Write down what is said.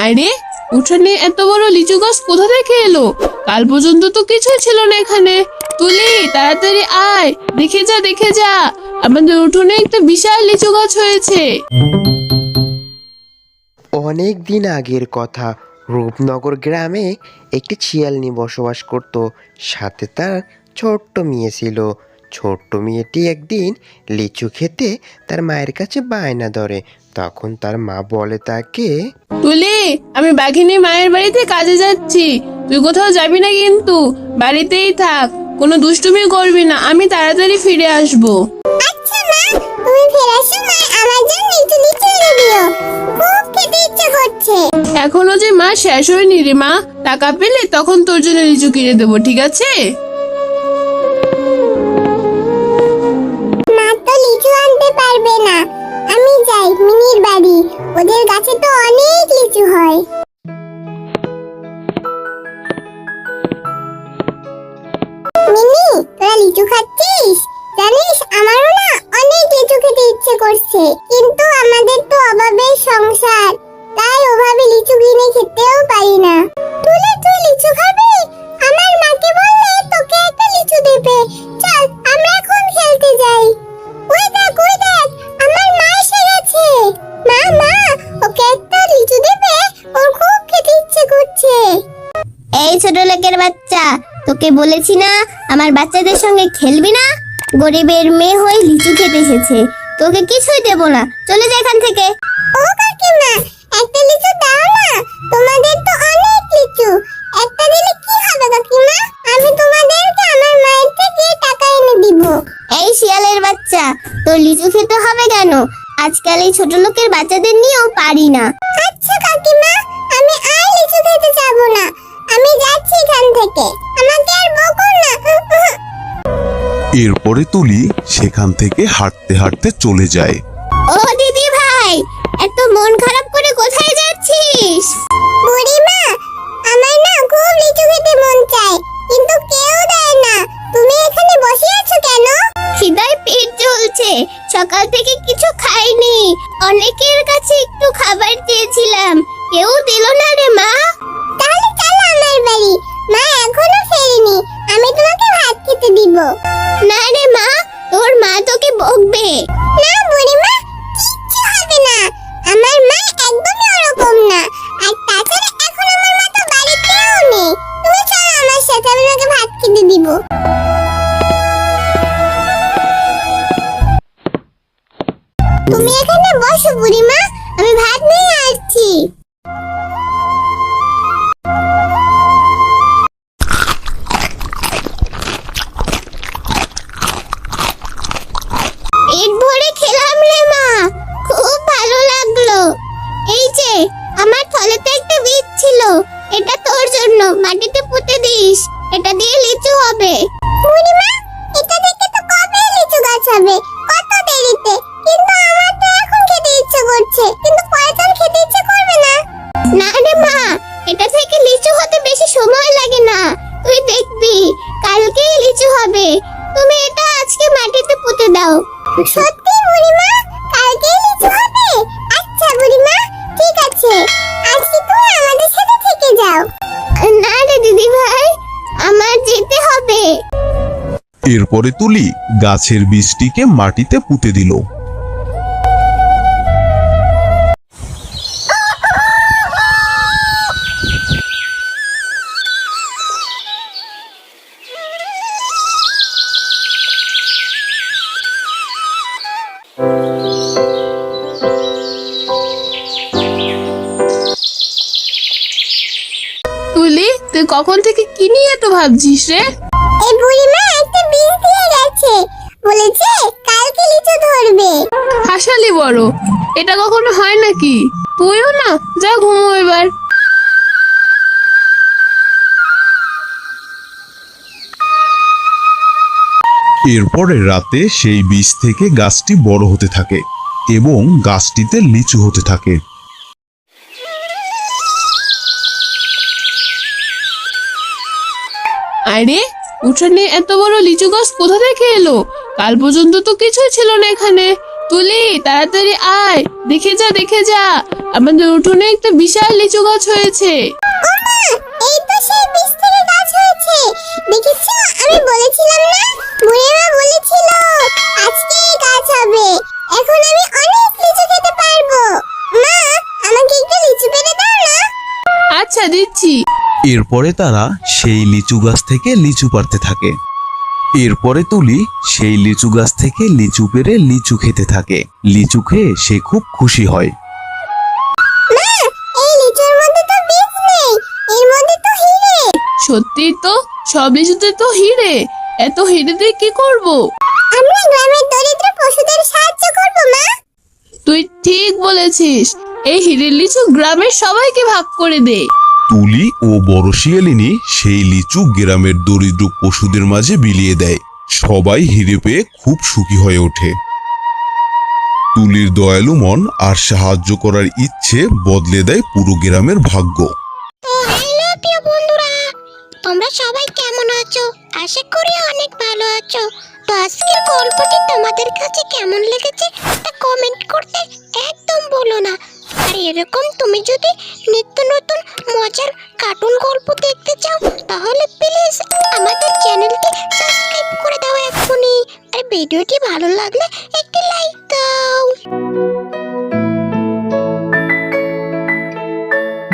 আরে, উঠানে এত বড় লিচু গাছ কোথা থেকে এলো? কাল পর্যন্ত তো কিছুই ছিল না এখানে। তুলি, তাড়াতাড়ি আয়। দেখে যা দেখে যা। আমাদের উঠোনে একটা বিশাল লিচু গাছ হয়েছে। অনেক দিন আগের কথা। রূপনগর গ্রামে একটি শিয়ালনি বসবাস করত। সাথে তার ছোট্ট মেয়ে ছিল। ছোট্ট মেয়েটি একদিন লিচু খেতে তার মায়ের কাছে বায়না ধরে। তখন তার মা বলে তাকে তুলি আমি বাঘিনী মায়ের বাড়িতে কাজে যাচ্ছি। তুই কোথাও যাবি না কিন্তু বাড়িতেই থাক। কোনো দুষ্টুমি করবি না আমি তাড়াতাড়ি ফিরে আসব। আচ্ছা মা তুমি ফেরার সময় আমার জন্য লিচু লিচু এনে দিও। খুব খেতে ইচ্ছে করছে। এখনও যে মা শেষ হয়নি রে মা টাকা পেলে তখন তোর জন্য লিচু কিনে দেবো ঠিক আছে? পারবে না। আমি যাই, মিনির বাড়ি। ওদের গাছে তো অনেক লিচু হয়। মিনি, তোরা লিচু খাচ্ছিস? তোকে বলেছি না আমার বাচ্চাদের সঙ্গে খেলবি না? গরিবের মেয়ে হয়ে লিচু খেতে এসেছে তোকে কিছুই দেব না চলে যা এখান থেকে। ও কাকিমা একটা লিচু দাও না তোমাদের তো অনেক লিচু। একটা দিলে কি হবে কাকিমা? আমি তোমাদেরকে আমার মায়ের থেকে টাকা এনে দিব। এই শিয়ালের বাচ্চা তোর লিচু খেতে হবে কেন? আজকাল এই ছোট লোকের বাচ্চাদের নিয়েও পারি না। আচ্ছা কাকিমা এরপরে তুলি সেখান থেকে হাঁটতে হাঁটতে চলে যায়। ও দিদি ভাই এত মন খারাপ করে কোথায় যাচ্ছিস? বুড়িমা আমার না খুব লিচু খেতে মন চায় কিন্তু কেউ দেয় না। তুমি এখানে বসে আছো কেন? খিদায় পেট জ্বলছে সকাল থেকে কিছু খাইনি। অনেকের কাছে একটু খাবার চেয়েছিলাম কেউ দিল না রে মা। তাহলে চলো আমার বাড়ি। মা এখনও ফেরেনি আমি তোমাকে খেতে দিব। না রে মা, তোর মা তোকে বকবে। না বুড়িমা কিচ্ছু হবে না। আমার মা একদমই ওরকম না। আর তাছাড়া এখন আমার মা তো বাড়িতেও নেই। তুমি চলো আমার সাথে, আমি তোমাকে ভাত খেতে দিব। তুমি এখানে বসো বুড়িমা এরপরে তুলি গাছের বীজটিকে মাটিতে পুঁতে দিল। তুই কখন থেকে কি নিয়ে এত ভাবছিস রে? হাসালি বড়। এটা কখনো হয় নাকি? তুইও না যা ঘুমো এবার। এরপরে রাতে সেই বীজ থেকে গাছটি বড় হতে থাকে এবং গাছটিতে লিচু হতে থাকে। আরে উঠানে এত বড় লিচু গাছ কোথা থেকে এলো? কাল পর্যন্ত তো কিছুই ছিল না এখানে। তুলি তাড়াতাড়ি আয়। দেখে যা দেখে যা। আমাদের উঠোনে একটা বিশাল লিচু গাছ হয়েছে। এই তো সেই বীজ গাছ হয়েছে। দেখেছ? আমি বলেছিলাম না? বুড়িমা বলেছিল আজকে এই গাছ হবে। এখন আমি অনেক লিচু খেতে পারব। মা আমাকে একটু লিচু পেড়ে দাও না। আচ্ছা দিচ্ছি। এরপরে তারা সেই লিচু গাছ থেকে লিচু পারতে থাকে। এরপরে তুলি সেই লিচু গাছ থেকে লিচু পেরে লিচু খেতে থাকে। লিচু খেয়ে সে খুব খুশি হয়। এই লিচুর মধ্যে তো বীজ নেই এর মধ্যে তো হিরে। সত্যি তো সব লিচুতে তো হিরে এত হিরে দিয়ে কি করব? আমরা গ্রামের দরিদ্র পশুদের সাহায্য করব মা। তুই ঠিক বলেছিস এই হিরের লিচু গ্রামের সবাইকে ভাগ করে দে। তুলি ও বড় শিয়ালিনী সেই লিচু গ্রামের দরিদ্র পশুদের মাঝে বিলিয়ে দেয়। সবাই হিরে পেয়ে খুব সুখী হয়ে ওঠে। তুলির দয়ালু মন আর সাহায্য করার ইচ্ছে বদলে দেয় পুরো গ্রামের ভাগ্য। তোমরা সবাই কেমন আছো? আশা করি অনেক ভালো আছো। তো গল্পটি তোমাদের কাছে কেমন লেগেছে তা কমেন্ট করতে একদম না। আর এরকম তুমি যদি নিত্য নতুন মজার কার্টুন গল্প দেখতে চাও, তাহলে প্লিজ আমাদের চ্যানেলটি সাবস্ক্রাইব করে দাও এখনই আর ভিডিওটি ভালো লাগলে একটি লাইক